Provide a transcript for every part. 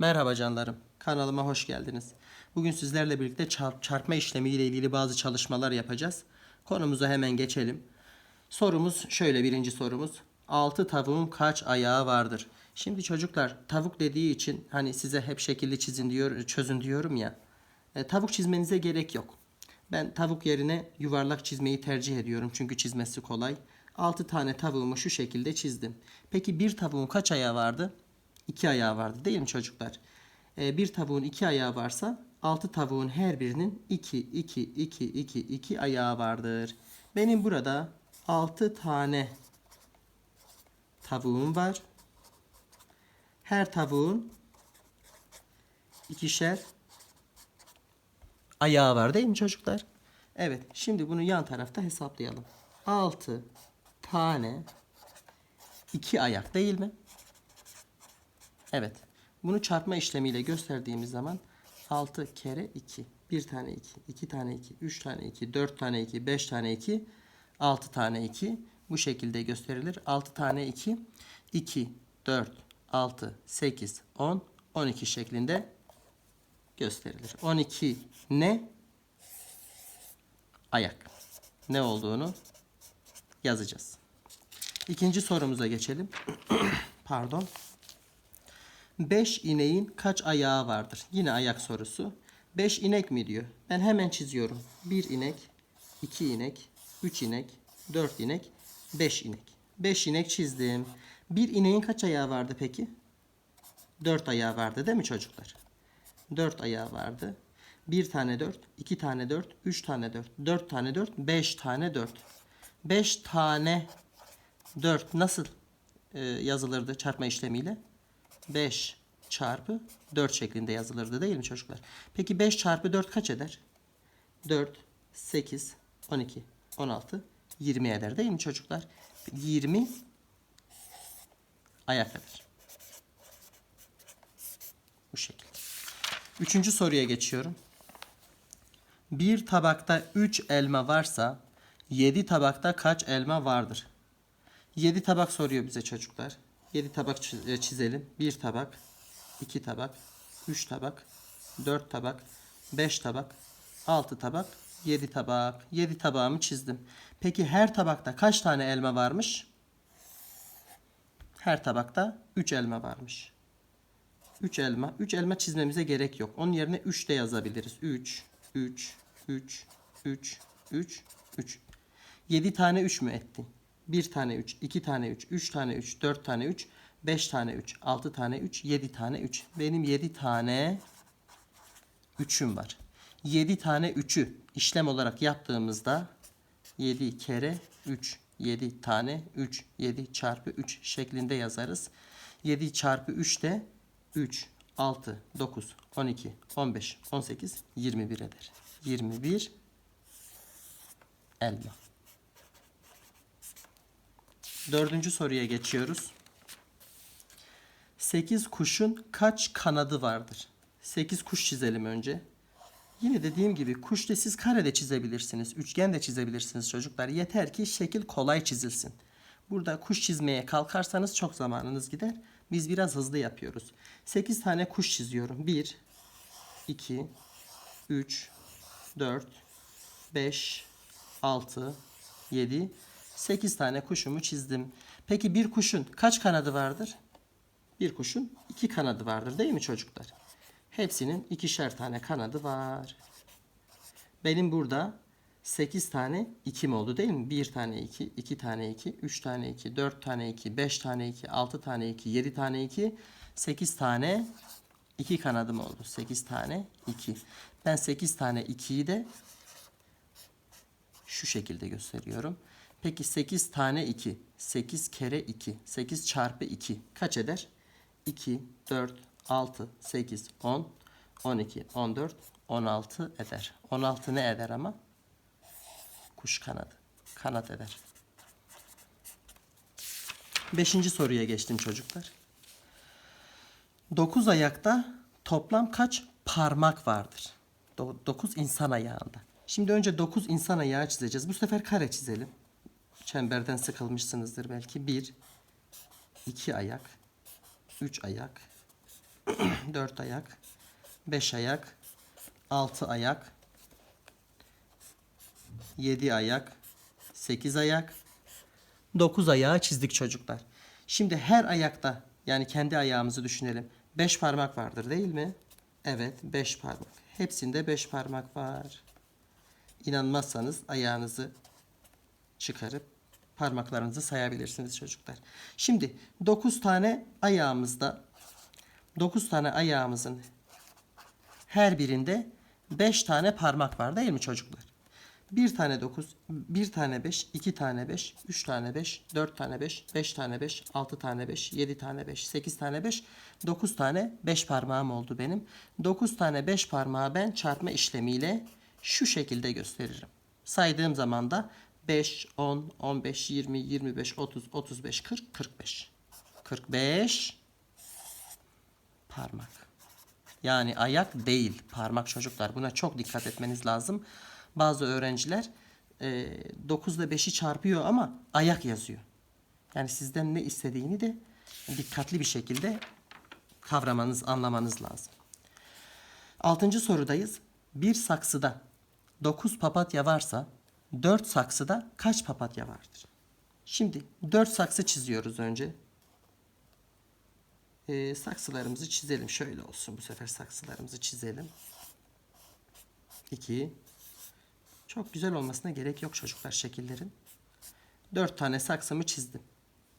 Merhaba canlarım. Kanalıma hoş geldiniz. Bugün sizlerle birlikte çarp- çarpma işlemi ile ilgili bazı çalışmalar yapacağız. Konumuza hemen geçelim. Sorumuz şöyle birinci sorumuz. 6 tavuğun kaç ayağı vardır? Şimdi çocuklar tavuk dediği için hani size hep şekilli çizin diyor, çözün diyorum ya. E, tavuk çizmenize gerek yok. Ben tavuk yerine yuvarlak çizmeyi tercih ediyorum çünkü çizmesi kolay. 6 tane tavuğumu şu şekilde çizdim. Peki bir tavuğun kaç ayağı vardı? 2 ayağı vardı değil mi çocuklar? Ee, bir tavuğun 2 ayağı varsa 6 tavuğun her birinin 2 2 2 2 2 ayağı vardır. Benim burada 6 tane tavuğum var. Her tavuğun ikişer ayağı var değil mi çocuklar? Evet. Şimdi bunu yan tarafta hesaplayalım. 6 tane iki ayak değil mi? Evet. Bunu çarpma işlemiyle gösterdiğimiz zaman 6 kere 2. 1 tane 2, 2 tane 2, 3 tane 2, 4 tane 2, 5 tane 2, 6 tane 2. Bu şekilde gösterilir. 6 tane 2, 2, 4, 6, 8, 10, 12 şeklinde gösterilir. 12 ne? Ayak. Ne olduğunu yazacağız. İkinci sorumuza geçelim. Pardon. 5 ineğin kaç ayağı vardır? Yine ayak sorusu. 5 inek mi diyor? Ben hemen çiziyorum. 1 inek, 2 inek, 3 inek, 4 inek, 5 inek. 5 inek çizdim. Bir ineğin kaç ayağı vardı peki? 4 ayağı vardı değil mi çocuklar? 4 ayağı vardı. 1 tane 4, 2 tane 4, 3 tane 4, 4 tane 4, 5 tane 4. 5 tane 4 nasıl e, yazılırdı çarpma işlemiyle? 5 çarpı 4 şeklinde yazılırdı değil mi çocuklar? Peki 5 çarpı 4 kaç eder? 4, 8, 12, 16, 20 eder değil mi çocuklar? 20 ayak eder. Bu şekilde. Üçüncü soruya geçiyorum. Bir tabakta 3 elma varsa 7 tabakta kaç elma vardır? 7 tabak soruyor bize çocuklar. 7 tabak e, çizelim. 1 tabak, 2 tabak, 3 tabak, 4 tabak, 5 tabak, 6 tabak, 7 tabak. 7 tabağımı çizdim. Peki her tabakta kaç tane elma varmış? Her tabakta 3 elma varmış. 3 elma. 3 elma çizmemize gerek yok. Onun yerine 3 de yazabiliriz. 3, 3, 3, 3, 3, 3. 7 tane 3 mü etti? 1 tane 3, 2 tane 3, 3 tane 3, 4 tane 3, 5 tane 3, 6 tane 3, 7 tane 3. Benim 7 tane 3'üm var. 7 tane 3'ü işlem olarak yaptığımızda 7 kere 3, 7 tane 3, 7 çarpı 3 şeklinde yazarız. 7 çarpı 3 de 3, 6, 9, 12, 15, 18, 21 eder. 21 elma. Dördüncü soruya geçiyoruz. 8 kuşun kaç kanadı vardır? 8 kuş çizelim önce. Yine dediğim gibi kuş da siz karede çizebilirsiniz. Üçgen de çizebilirsiniz çocuklar. Yeter ki şekil kolay çizilsin. Burada kuş çizmeye kalkarsanız çok zamanınız gider. Biz biraz hızlı yapıyoruz. 8 tane kuş çiziyorum. 1, 2, 3, 4, 5, 6, 7, 8 tane kuşumu çizdim. Peki bir kuşun kaç kanadı vardır? Bir kuşun iki kanadı vardır değil mi çocuklar? Hepsinin ikişer tane kanadı var. Benim burada 8 tane 2'm oldu değil mi? 1 tane 2, 2 tane 2, 3 tane 2, 4 tane 2, 5 tane 2, 6 tane 2, 7 tane 2, 8 tane 2 kanadım oldu. 8 tane 2. Ben 8 tane 2'yi de şu şekilde gösteriyorum. Peki 8 tane 2. 8 kere 2. 8 çarpı 2 kaç eder? 2, 4, 6, 8, 10, 12, 14, 16 eder. 16 ne eder ama? Kuş kanadı. Kanat eder. Beşinci soruya geçtim çocuklar. 9 ayakta toplam kaç parmak vardır? 9 insan ayağında. Şimdi önce 9 insan ayağı çizeceğiz. Bu sefer kare çizelim. Çemberden sıkılmışsınızdır belki. 1 2 ayak 3 ayak 4 ayak, 5 ayak, 6 ayak, 7 ayak, 8 ayak, 9 ayağı çizdik çocuklar. Şimdi her ayakta yani kendi ayağımızı düşünelim. 5 parmak vardır değil mi? Evet 5 parmak. Hepsinde 5 parmak var. İnanmazsanız ayağınızı çıkarıp parmaklarınızı sayabilirsiniz çocuklar. Şimdi 9 tane ayağımızda 9 tane ayağımızın her birinde 5 tane parmak var değil mi çocuklar? Bir tane 9, bir tane 5, iki tane 5, üç tane 5, dört tane 5, beş tane 5, altı tane 5, yedi tane 5, sekiz tane 5, 9 tane 5 parmağım oldu benim. 9 tane 5 parmağı ben çarpma işlemiyle şu şekilde gösteririm. Saydığım zaman da 5, 10, 15, 20, 25, 30, 35, 40, 45. 45 parmak. Yani ayak değil parmak çocuklar. Buna çok dikkat etmeniz lazım. Bazı öğrenciler e, 9 ile 5'i çarpıyor ama ayak yazıyor. Yani sizden ne istediğini de dikkatli bir şekilde kavramanız, anlamanız lazım. Altıncı sorudayız. Bir saksıda 9 papatya varsa 4 saksıda kaç papatya vardır? Şimdi 4 saksı çiziyoruz önce. Ee, saksılarımızı çizelim. Şöyle olsun bu sefer saksılarımızı çizelim. 2 Çok güzel olmasına gerek yok çocuklar şekillerin. 4 tane saksımı çizdim.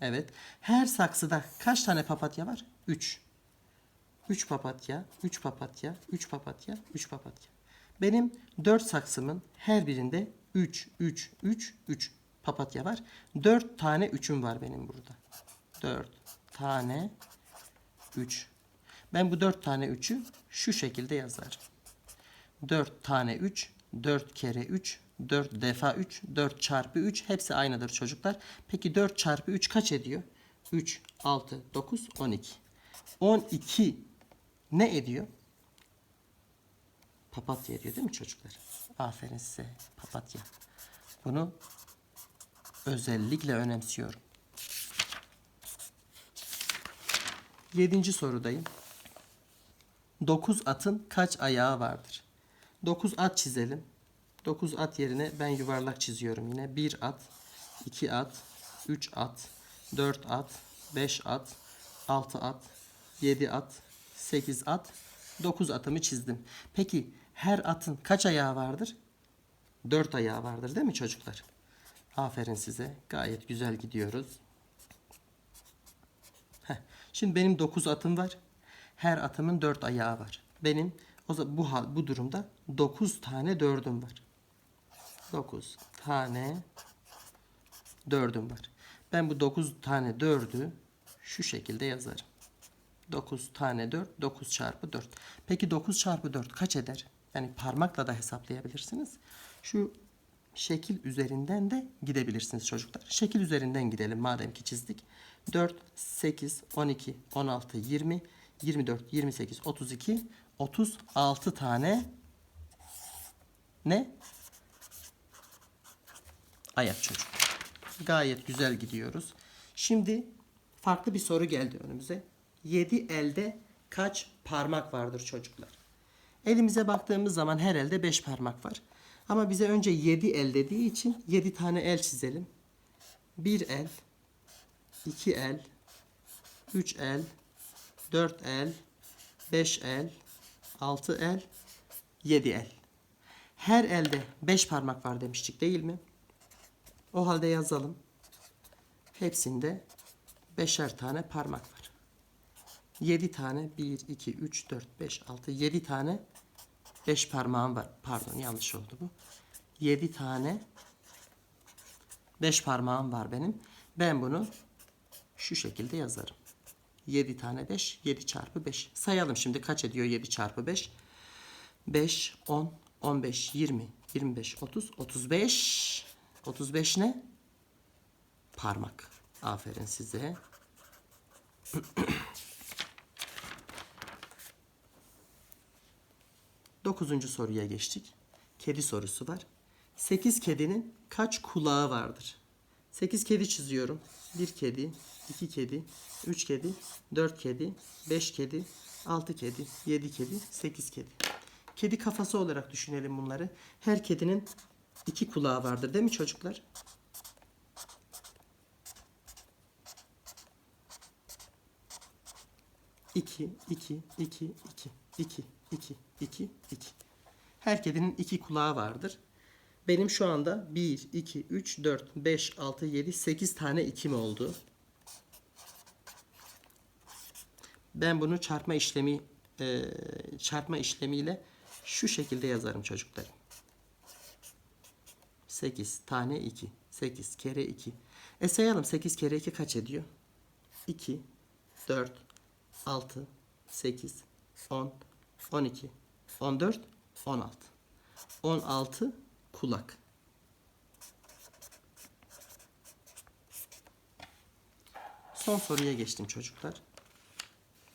Evet. Her saksıda kaç tane papatya var? 3. 3 papatya, 3 papatya, 3 papatya, 3 papatya. Benim 4 saksımın her birinde 3, 3, 3, 3 papatya var. 4 tane 3'üm var benim burada. 4 tane 3. Ben bu 4 tane 3'ü şu şekilde yazarım. 4 tane 3, 4 kere 3, 4 defa 3, 4 çarpı 3 hepsi aynıdır çocuklar. Peki 4 çarpı 3 kaç ediyor? 3, 6, 9, 12. 12 ne ediyor? Papatya ediyor değil mi çocuklar? Aferin size papatya. Bunu özellikle önemsiyorum. Yedinci sorudayım. 9 atın kaç ayağı vardır? 9 at çizelim. 9 at yerine ben yuvarlak çiziyorum yine. 1 at, 2 at, 3 at, 4 at, 5 at, 6 at, 7 at, 8 at, 9 atımı çizdim. Peki her atın kaç ayağı vardır? 4 ayağı vardır değil mi çocuklar? Aferin size. Gayet güzel gidiyoruz. Heh. Şimdi benim 9 atım var. Her atımın 4 ayağı var. Benim o zaman bu hal bu durumda 9 tane 4'üm var. 9 tane 4'üm var. Ben bu 9 tane 4'ü şu şekilde yazarım. 9 tane 4, 9 çarpı 4. Peki 9 çarpı 4 kaç eder? Yani parmakla da hesaplayabilirsiniz. Şu şekil üzerinden de gidebilirsiniz çocuklar. Şekil üzerinden gidelim madem ki çizdik. 4, 8, 12, 16, 20, 24, 28, 32, 36 tane ne? Ayak çocuk. Gayet güzel gidiyoruz. Şimdi farklı bir soru geldi önümüze. 7 elde kaç parmak vardır çocuklar? Elimize baktığımız zaman her elde 5 parmak var. Ama bize önce 7 el dediği için 7 tane el çizelim. 1 el, 2 el, 3 el, 4 el, 5 el, 6 el, 7 el. Her elde 5 parmak var demiştik değil mi? O halde yazalım. Hepsinde beşer tane parmak var. 7 tane 1, 2, 3, 4, 5, 6, 7 tane 5 parmağım var. Pardon yanlış oldu bu. 7 tane 5 parmağım var benim. Ben bunu şu şekilde yazarım. 7 tane 5, 7 çarpı 5. Sayalım şimdi kaç ediyor 7 çarpı 5? 5, 10, 15, 20, 25, 30, 35. 35 ne? Parmak. Aferin size. Dokuzuncu soruya geçtik. Kedi sorusu var. Sekiz kedinin kaç kulağı vardır? Sekiz kedi çiziyorum. Bir kedi, iki kedi, üç kedi, dört kedi, beş kedi, 6 kedi, 7 kedi, 8 kedi. Kedi kafası olarak düşünelim bunları. Her kedinin iki kulağı vardır değil mi çocuklar? İki, iki, iki, iki, iki, iki, iki, iki. Her kedinin iki kulağı vardır. Benim şu anda 1, 2, 3, 4, 5, 6, 7, 8 tane ikim oldu. Ben bunu çarpma işlemi e, çarpma işlemiyle şu şekilde yazarım çocuklar. 8 tane 2. 8 kere 2. E sayalım 8 kere 2 kaç ediyor? 2, 4, 6, 8, 10, 12, 14, 16. 16 kulak. Son soruya geçtim çocuklar.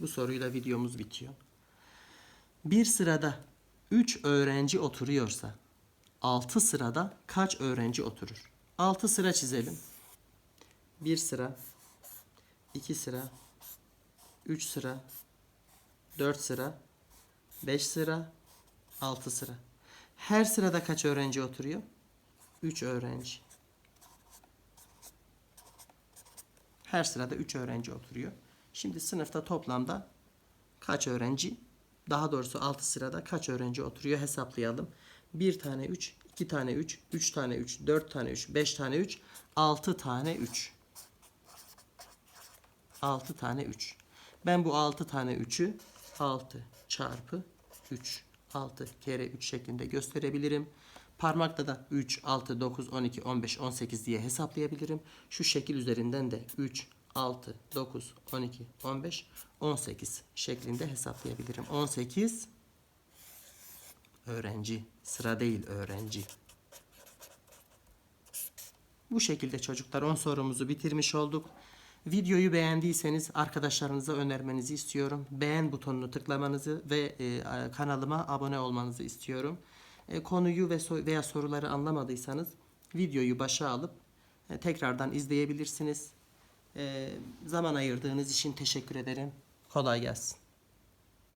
Bu soruyla videomuz bitiyor. Bir sırada 3 öğrenci oturuyorsa 6 sırada kaç öğrenci oturur? 6 sıra çizelim. 1 sıra, 2 sıra, 3 sıra, 4 sıra, 5 sıra, 6 sıra. Her sırada kaç öğrenci oturuyor? 3 öğrenci. Her sırada 3 öğrenci oturuyor. Şimdi sınıfta toplamda kaç öğrenci? Daha doğrusu 6 sırada kaç öğrenci oturuyor hesaplayalım. 1 tane 3, 2 tane 3, 3 tane 3, 4 tane 3, 5 tane 3, 6 tane 3. 6 tane 3. Ben bu 6 tane 3'ü 6 çarpı 3. 6 kere 3 şeklinde gösterebilirim. Parmakta da 3, 6, 9, 12, 15, 18 diye hesaplayabilirim. Şu şekil üzerinden de 3, 6, 9, 12, 15, 18 şeklinde hesaplayabilirim. 18 öğrenci. Sıra değil öğrenci. Bu şekilde çocuklar 10 sorumuzu bitirmiş olduk. Videoyu beğendiyseniz arkadaşlarınıza önermenizi istiyorum. Beğen butonunu tıklamanızı ve e, kanalıma abone olmanızı istiyorum. E, konuyu ve so- veya soruları anlamadıysanız videoyu başa alıp e, tekrardan izleyebilirsiniz. E, zaman ayırdığınız için teşekkür ederim. Kolay gelsin.